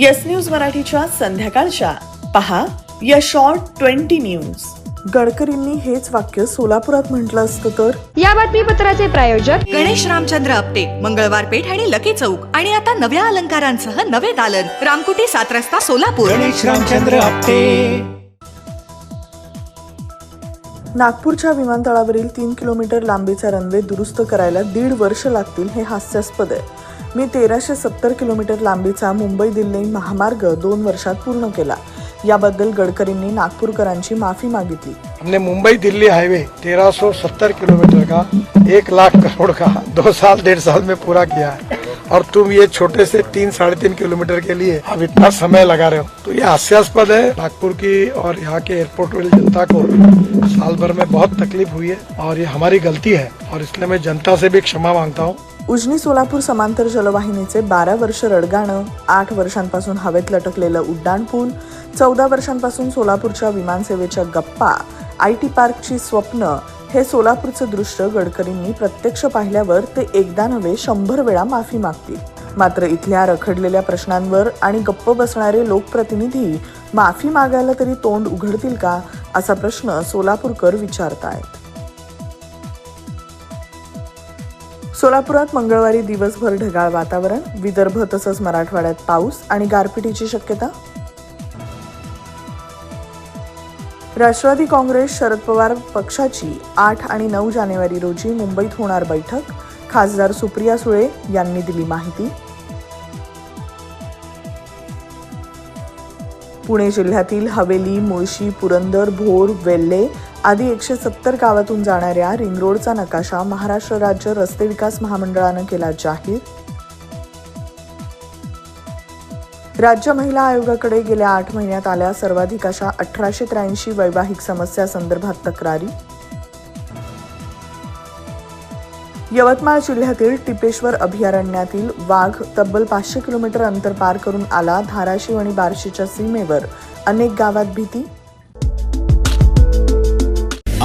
Yes news मराठीच्या संध्याकाळच्या. पहा या शॉर्ट ट्वेंटी न्यूज गडकरींनी हेच वाक्य सोलापुरात म्हटलं असतं तर? या बातमीपत्राचे प्रायोजक गणेश रामचंद्र आपटे मंगळवार पेठ आणि लकी चौक. आणि आता नव्या अलंकारांसह नवे दालन. रामकुटी सात रस्ता सोलापूर. गणेश रामचंद्र आपटे. नागपूरच्या विमानतळावरील तीन किलोमीटर लांबीचा रनवे दुरुस्त करायला दीड वर्ष लागतील हे हास्यास्पद आहे. मी तेराशे सत्तर किलोमीटर लांबीचा मुंबई दिल्ली महामार्ग दोन वर्षात पूर्ण केला. याबद्दल गडकरींनी नागपूरकरांची माफी मागितली. हमने मुंबई दिल्ली हाईवे 1370 किलोमीटर का एक लाख करोड़ का दो साल डेढ़ साल में पूरा किया है। और तुम ये छोटे से तीन साढ़े तीन किलोमीटर के लिए अब इतना समय लगा रहे हो। तो ये हास्यास्पद है। नागपुर की और यहाँ के एयरपोर्ट वाली जनता को साल भर में बहुत तकलीफ हुई है और ये हमारी गलती है। और इसलिए मैं जनता से भी क्षमा मांगता हूँ। उजनी सोलापूर समांतर जलवाहिनीचे बारा वर्ष रडगाणं आठ वर्षांपासून हवेत लटकलेलं उड्डाणपूल चौदा वर्षांपासून सोलापूरच्या विमानसेवेच्या गप्पा आय टी पार्कची स्वप्न हे सोलापूरचं दृश्य गडकरींनी प्रत्यक्ष पाहिल्यावर ते एकदा नव्हे शंभर वेळा माफी मागतील. मात्र इथल्या रखडलेल्या प्रश्नांवर आणि गप्प बसणारे लोकप्रतिनिधी माफी मागायला तरी तोंड उघडतील का असा प्रश्न सोलापूरकर विचारतायत. सोलापुरात मंगळवारी दिवसभर ढगाळ वातावरण विदर्भ तसंच मराठवाड्यात पाऊस आणि गारपिटीची शक्यता? राष्ट्रवादी काँग्रेस शरद पवार पक्षाची आठ आणि नऊ जानेवारी रोजी मुंबईत होणार बैठक. खासदार सुप्रिया सुळे यांनी दिली माहिती. पुणे जिल्ह्यातील हवेली मुळशी पुरंदर भोर वेल्हे आधी एकशे सत्तर गावातून जाणाऱ्या रिंग रोडचा नकाशा महाराष्ट्र राज्य रस्ते विकास महामंडळानं केला जाहीर. राज्य महिला आयोगाकडे गेल्या आठ महिन्यात आल्या सर्वाधिक अशा अठराशे त्र्याऐंशी वैवाहिक समस्या संदर्भात तक्रारी. यवतमाळ जिल्ह्यातील टिपेश्वर अभयारण्यातील वाघ तब्बल पाचशे किलोमीटर अंतर पार करून आला धाराशिव आणि बार्शीच्या सीमेवर. अनेक गावात भीती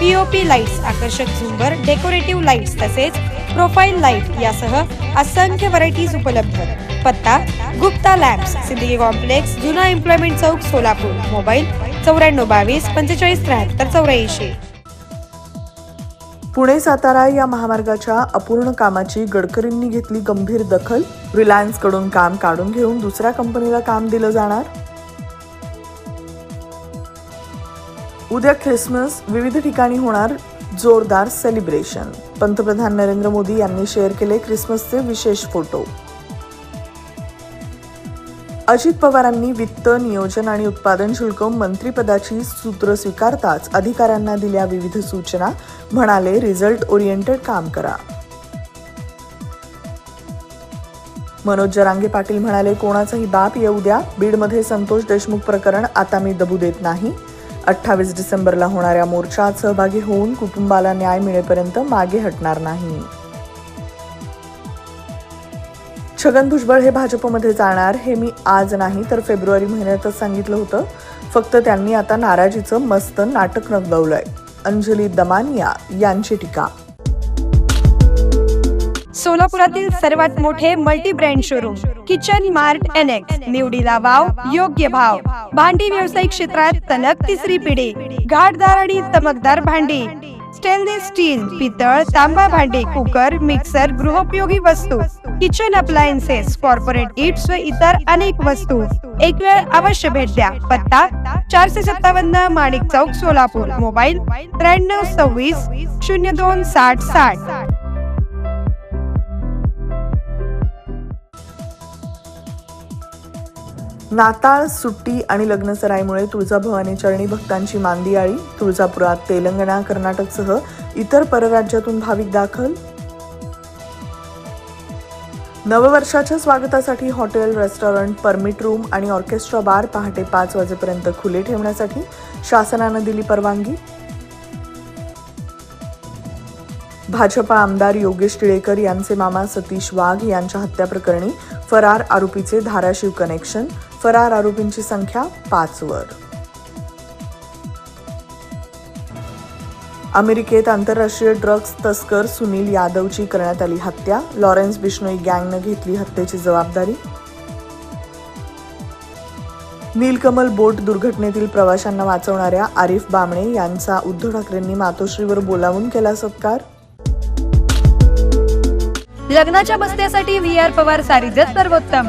पीओपी लाईट्स आकर्षक झुंबर डेकोरेटिव्ह लाईट्स तसेच प्रोफाईल लाइट यासह असंख्य व्हरायटीज उपलब्ध. पत्ता गुप्ता लॅम्प्स सिद्दीकी कॉम्प्लेक्स जुना एम्प्लॉयमेंट चौक सोलापूर. मोबाईल चौऱ्याण्णव बावीस पंचेचाळीस त्र्याहत्तर चौऱ्याऐंशी. पुणे सातारा या महामार्गाच्या अपूर्ण कामाची गडकरींनी घेतली गंभीर दखल. रिलायन्सकडून काम काढून घेऊन दुसऱ्या कंपनीला काम दिलं जाणार. उद्या ख्रिसमस विविध ठिकाणी होणार जोरदार सेलिब्रेशन पंतप्रधान नरेंद्र मोदी यांनी शेअर केले ख्रिसमसचे विशेष फोटो अजित पवारांनी वित्त नियोजन आणि उत्पादन शुल्क मंत्रीपदाची सूत्र स्वीकारताच अधिकाऱ्यांना दिल्या विविध सूचना. म्हणाले रिझल्ट ओरिएंटेड काम करा. मनोज जरांगे पाटील म्हणाले कोणाचाही बाप येऊ द्या. बीडमध्ये संतोष देशमुख प्रकरण आता मी दबू देत नाही. अठ्ठावीस डिसेंबरला होणाऱ्या मोर्चात सहभागी होऊन कुटुंबाला न्याय मिळेपर्यंत मागे हटणार नाही. छगन भुजबळ हे भाजपमध्ये जाणार हे मी आज नाही तर फेब्रुवारी महिन्यातच सांगितलं होतं. फक्त त्यांनी आता नाराजीचं मस्त नाटक रंगवलंय. अंजली दमानिया यांची टीका. सोलापुरातील सर्वात मोठे multi brand showroom kitchen mart annex निवडीला वाव योग्य भाव. भांडी व्यावसायिक क्षेत्रात सलग तिसरी पिढी. घाटदार आणि चमकदार भांडी. स्टेनलेस स्टील पितळ तांबा भांडी कुकर मिक्सर गृहोपयोगी वस्तू. किचन अप्लायन्सेस कॉर्पोरेट गिफ्ट्स व इतर अनेक वस्तू. एक वेळ अवश्य भेट द्या. पत्ता चारशे सत्तावन्न माणिक चौक सोलापूर. मोबाईल त्र्याण्णव सव्वीस शून्य दोन साठ साठ. नाताळ सुट्टी आणि लग्नसराईमुळे तुळजाभवानी चरणी भक्तांची मांदी आळी तुळजापुरात तेलंगणा कर्नाटकसह इतर परराज्यातून भाविक दाखल. नववर्षाच्या स्वागतासाठी हॉटेल रेस्टॉरंट परमिट रूम आणि ऑर्केस्ट्रा बार पहाटे पाच वाजेपर्यंत खुले ठेवण्यासाठी शासनानं दिली परवानगी. भाजपा आमदार योगेश टिळेकर यांचे मामा सतीश वाघ यांच्या हत्याप्रकरणी फरार आरोपीचे धाराशिव कनेक्शन. फरार आरोपींची संख्या पाचवर अमेरिकेत आंतरराष्ट्रीय ड्रग्ज तस्कर सुनील यादवची करण्यात आली हत्या. लॉरेन्स बिश्नोई गँगनं घेतली हत्येची जबाबदारी. नीलकमल बोट दुर्घटनेतील प्रवाशांना वाचवणाऱ्या आरिफ बामणे यांचा उद्धव ठाकरेंनी मातोश्रीवर बोलावून केला सत्कार. लग्नाच्या बस्त्यासाठी व्ही आर पवार सारीजच सर्वोत्तम.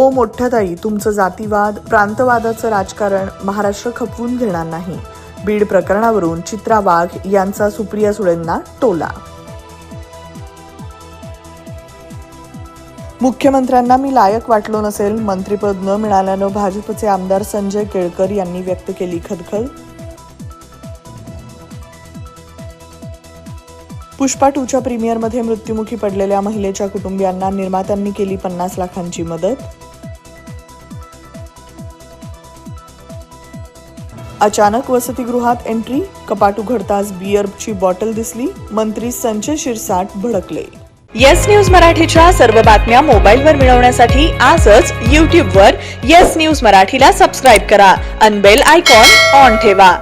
ओ मोठ्याताई तुमचं जातीवाद प्रांतवादाचं राजकारण महाराष्ट्र खपवून घेणार नाही. बीड प्रकरणावरून चित्रा वाघ यांचा सुप्रिया सुळेंना टोला. मुख्यमंत्र्यांना मी लायक वाटलो नसेल मंत्रीपद न मिळाल्यानं भाजपचे आमदार संजय केळकर यांनी व्यक्त केली खदखद पुष्पा टूच्या प्रीमियरमध्ये मृत्युमुखी पडलेल्या महिलेच्या कुटुंबियांना निर्मात्यांनी केली पन्नास लाखांची मदत. अचानक वसतिगृहात एंट्री कपाट उघडताच बियरची बॉटल दिसली मंत्री संजय शिरसाट भडकले. येस न्यूज मराठीच्या सर्व बातम्या मोबाईलवर मिळवण्यासाठी आजच यूट्यूबवर येस न्यूज मराठीला सबस्क्राईब करा. अनबेल आयकॉन ऑन ठेवा.